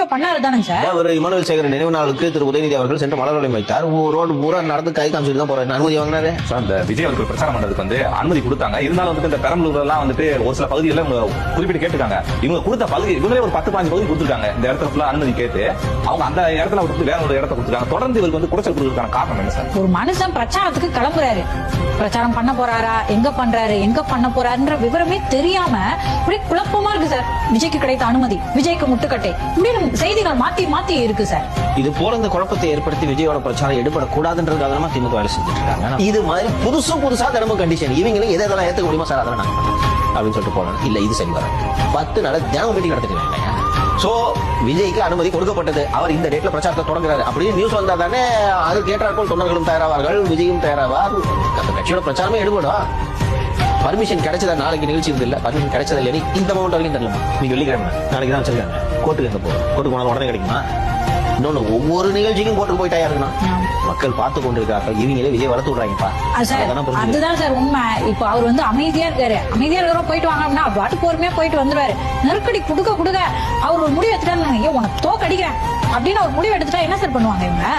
Show பண்ணாரு தானே sir? அவர் Emmanuel Sekar நினைவு நாளுக்கு திரு உதயநிதி அவர்கள் சென்று மலர் வளையம் வைத்தார். ரோடு பூரா நடந்து கை காமிச்சிட்டு தான் போறாரு. அனுமதி வாங்கினாரு? அந்த விஜய் அவர்கள் பிரச்சாரம் பண்றதுக்கு வந்து அனுமதி கொடுத்தாங்க. இருந்தாலும் வந்துட்டு இந்த பெரம்பலூர்ல எல்லாம் வந்துட்டு ஒரு சில பகுதிகளில் இவங்க குறிப்பிட்டு கேட்டுக்காங்க இவங்க கொடுத்த பகுதி இவங்களே ஒரு பத்து பாஞ்சு பகுதி கொடுத்துருக்காங்க. இந்த இடத்துல ஃபுல்லா அனுமதி கேட்டு அவங்க அந்த இடத்துல விட்டு வேற ஒரு இடத்த கொடுத்துருக்காங்க. தொடர்ந்து இவருக்கு வந்து குறைச்சல் கொடுக்கறதுக்கான காரணம் என்ன சார்? ஒரு மனுஷன் பிரச்சாரத்துக்கு கிளம்புறாரு. பிரச்சாரம் பண்ண போறாரா? எங்க பண்றாரு? எங்க பண்ண போறாருன்ற விவரமே தெரியாம அப்படியே குழப்பமா இருக்கு சார். விஜய்க்கு கிடைத்த அனுமதி விஜய்க்கு முட்டுக்கட்டை. இப்படின்னு செய்திகள் மாத்தி மாத்தி இருக்கு சார். இது போல இந்த குழப்பத்தை ஏற்படுத்தி விஜயோட பிரச்சாரம் எடுபடக்கூடாதுன்றது காரணமா திமுக வேலை செஞ்சுட்டு இருக்காங்க இது மாதிரி புதுசு புதுசா தினமும் கண்டிஷன் இவங்களும் எதை எதெல்லாம் ஏத்துக்க முடியுமா சார் அதெல்லாம். அப்படின்னு சொல்லிட்டு போறாங்க இல்ல இது சரி வராது. பத்து நாள் தினம் மீட்டிங் நடத்திட்டு சோ விஜய்க்கு அனுமதி கொடுக்கப்பட்டது. அவர் இந்த டேட்ல பிரச்சாரத்தை தொடங்குறாரு. அப்படியே நியூஸ் வந்தா தானே அது கேட்டார்கள் தொண்டர்களும் தயாராவார்கள் விஜயும் தயாராவார். அந்த கட்சியோட பிரச்சாரமே எடுபடும். பர்மிஷன் கிடைச்சதா? நாளைக்கு நிகழ்ச்சி இருந்து இல்ல. பர்மிஷன் கிடைச்சதா இல்லையா? இந்த அமௌண்ட் வரைக்கும் தெரியல நீங்க வெள்ளிக்கிழமை நாளைக்கு தான் வச்சிருக்காங்க கோர்ட்டுக்கு எங்க போகும் கோர்ட்டுக்கு போனாலும் உடனே கிடைக்குமா? இன்னொன்னு ஒவ்வொரு நிகழ்ச்சிக்கும் கோர்ட்டுக்கு போயிட்டா இருக்கணும். மக்கள் பார்த்து கொண்டிருக்கார்கள் இவங்களே விஜய் வளர்த்து விடுறாங்கப்பா. அதுதான் சார் உண்மை. இப்போ அவர் வந்து அமைதியா இருக்காரு. அமைதியா இருக்கிறோம் போயிட்டு வாங்க அப்படின்னா பாட்டு பொறுமையா போயிட்டு வந்துருவாரு. நெருக்கடி குடுக்க குடுக்க அவர் ஒரு முடிவு எடுத்துட்டாரு ஐயோ உனக்கு தோக்கடிக்கிறேன். அப்படின்னு ஒரு முடிவு எடுத்துட்டா என்ன சார் பண்ணுவாங்க இவங்க?